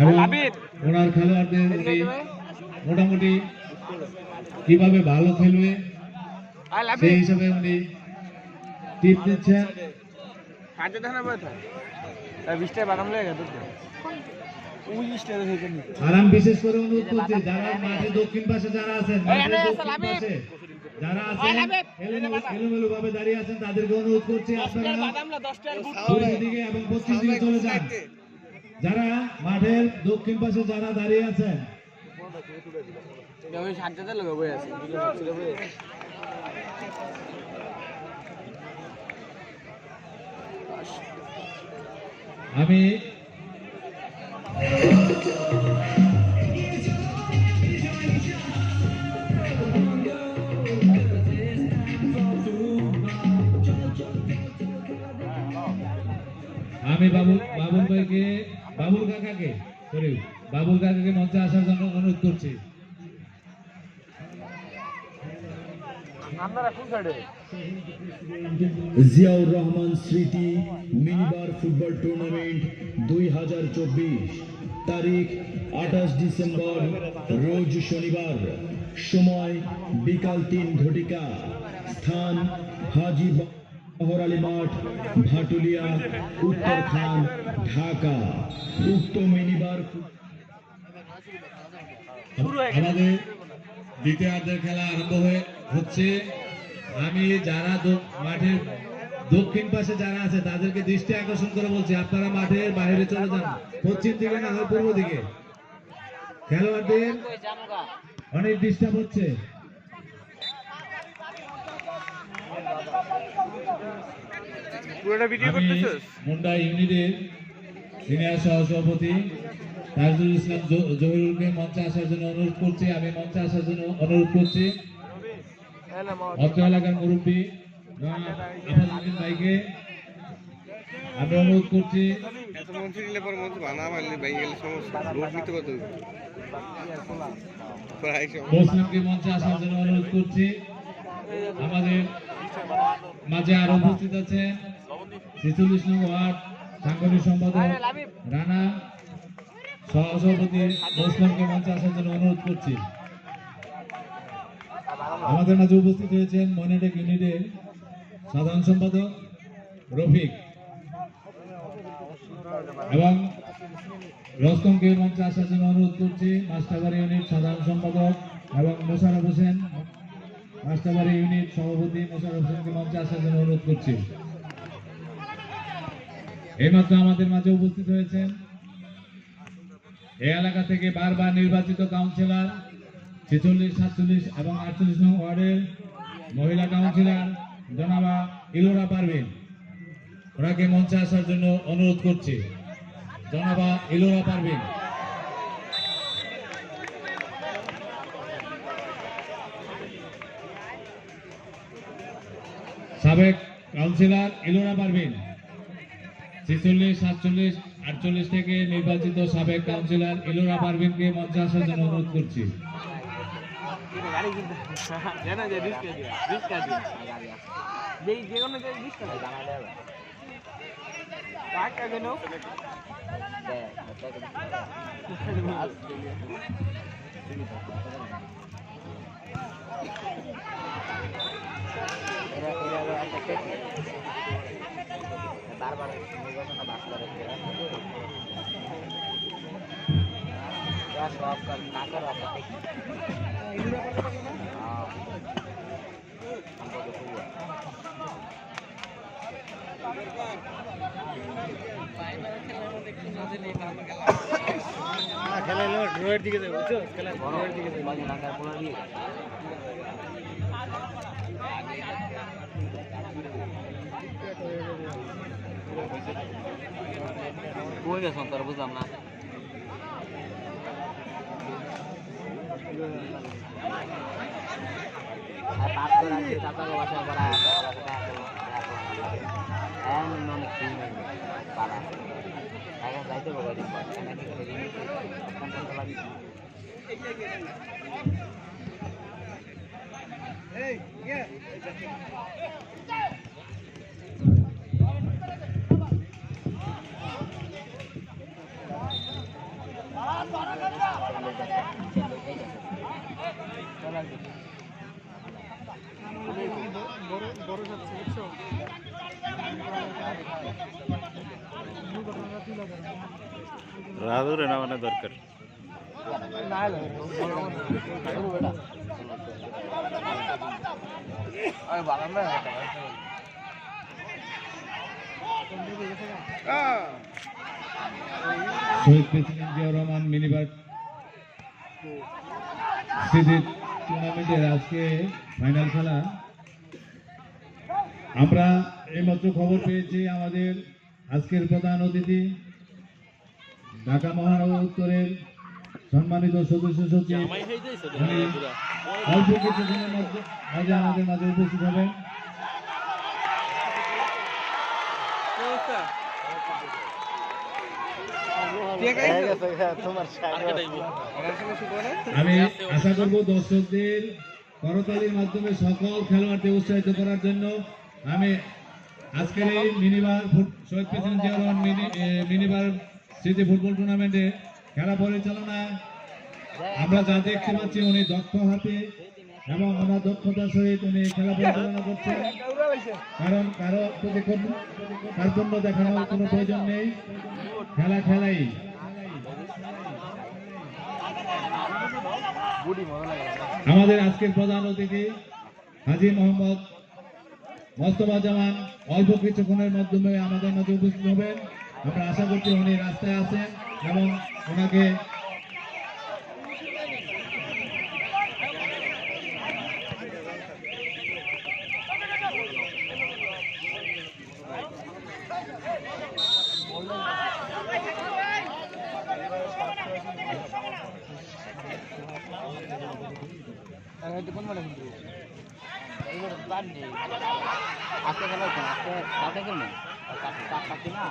এবং ওনার খেলোয়াড়দের উনি মোটামুটি কীভাবে ভালো খেলবে সেই হিসাবে উনি টিপ দিচ্ছেন। আর আমি বিশেষ করে অনুরোধ করছি যারা মাঠে দক্ষিণ পাশে যারা আছেন যারা আছেন এলোমেলো ভাবে দাঁড়িয়ে আছেন তাদেরকে অনুরোধ করছি আপনারা দিকে এবং পঁচিশ দিকে চলে যান। যারা মাঠের দক্ষিণ পাশে যারা দাঁড়িয়ে আছেন আমি আমি বাবু বাবুল ভাইকে বাবুল কাকাকে সরি বাবুল কাকাকে মঞ্চে আসার জন্য অনুরোধ করছি। জিয়াউর রহমান স্মৃতি মিনিবার ফুটবল টুর্নামেন্ট দুই হাজার চব্বিশ। তারিখ আঠাশ ডিসেম্বর রোজ শনিবার। সময় বিকাল তিন ঘটিকা। স্থান হাজি আলী মাঠ ভাটুলিয়া ঢাকা উক্ত মিনিবার আমাদের দ্বিতীয়ার্ধের খেলা আরম্ভ হয়ে হচ্ছে। আমি যারা মাঠের দক্ষিণ পাশে যারা আছে তাদেরকে দৃষ্টি আকর্ষণ করে বলছি আপনারা মাঠের বাইরে চলে যান। পশ্চিম দিকে না হয় পূর্ব দিকে? খেলোয়াড়দের অনেক ডিস্টার্ব হচ্ছে। আমি মুন্ডা ইউনিটের সিনিয়র সহসভাপতি তাজুল ইসলাম জহিরুলকে মঞ্চে আসার জন্য অনুরোধ করছি আমি মঞ্চে আসার জন্য অনুরোধ করছি। অত্র এলাকার মুরব্বী আফাজুদ্দিন ভাইকে আমি অনুরোধ করছি। এত মন্ত্রী নিলে পরে মন্ত্রী বানা মারলে বাইরে গেলে সমস্যা লোক নিতে পারতো মুসলিমকে মঞ্চে আসার জন্য অনুরোধ করছি। আমাদের মাঝে আরও উপস্থিত আছে ছেচল্লিশ নং ওয়ার্ড সাংগঠনিক সম্পাদক রানা সহসভাপতি মুসলিমকে মঞ্চে আসার জন্য অনুরোধ করছি। আমাদের মাঝে উপস্থিত হয়েছেন মনিটেক ইউনিটের সাধারণ সম্পাদক রফিক এবং রস্তমকে মঞ্চে আসার জন্য অনুরোধ করছি মাস্টারবাড়ি ইউনিট সাধারণ সম্পাদক এবং মোশারফ হোসেন মাস্টারবাড়ি ইউনিট সভাপতি মোশারফ হোসেনকে মঞ্চে আসার জন্য অনুরোধ করছি। এইমাত্র আমাদের মাঝে উপস্থিত হয়েছেন। এই এলাকা থেকে বারবার নির্বাচিত কাউন্সিলর ছেচল্লিশ, সাতচল্লিশ এবং আটচল্লিশ নং ওয়ার্ডের মহিলা কাউন্সিলর জনাবা ইলোরা পারভিন। ওনাকে মঞ্চে আসার জন্য অনুরোধ করছি। জনাবা ইলোরা পারভিন। সাবেক কাউন্সিলর ইলোরা পারভিন। ছেচল্লিশ সাতচল্লিশ আটচল্লিশ থেকে নির্বাচিত সাবেক কাউন্সিলর ইলোরা পারভিনকে মঞ্চে আসার জন্য অনুরোধ করছি। বারবার নির্বাচনটা বাস করে সব না করা খেলা ড্রয়ের দিকে যাবে খেলা দিকে যাবে। কই গেছেন তোর বুঝলাম না আর পাপ রাধুরে দরকার না আরে বাগান শহীদ প্রেসিডেন্ট জিয়াউর রহমান মিনিবাস স্মৃতি টুর্নামেন্টের আজকে ফাইনাল খেলা। আমরা এইমাত্র খবর পেয়েছি আমাদের আজকের প্রধান অতিথি, ঢাকা মহানগর উত্তরের সম্মানিত সদস্য সচিব অল্প মাঝে আমাদের মাঝে উপস্থিত হবেন। আমি আশা করব দর্শকদের করতালির মাধ্যমে সকল খেলোয়াড়কে উৎসাহিত করার জন্য আমি আজকের এই মিনিবার শহীদ প্রেসিডেন্ট জিয়া রহমান মিনিবার স্মৃতি ফুটবল টুর্নামেন্টে খেলা পরিচালনায় আমরা যা দেখতে পাচ্ছি উনি দক্ষ হাতে এবং ওনার দক্ষতার সহিত উনি খেলা পরিচালনা করছেন। কারণ কারও কোন- কার্পণ্য দেখানোর কোনো প্রয়োজন নেই। খেলা খেলাই। আমাদের আজকের প্রধান অতিথি হাজি মোহাম্মদ মোস্তফা জামান, অল্প কিছুক্ষণের মাধ্যমে আমাদের মাঝে উপস্থিত হবেন। আমরা আশা করছি উনি রাস্তায় আছেন এবং ওনাকে কোন মানে কিন্তু আজকে খেলা হচ্ছে না, আজকে কালকে খেলবেন কালকে না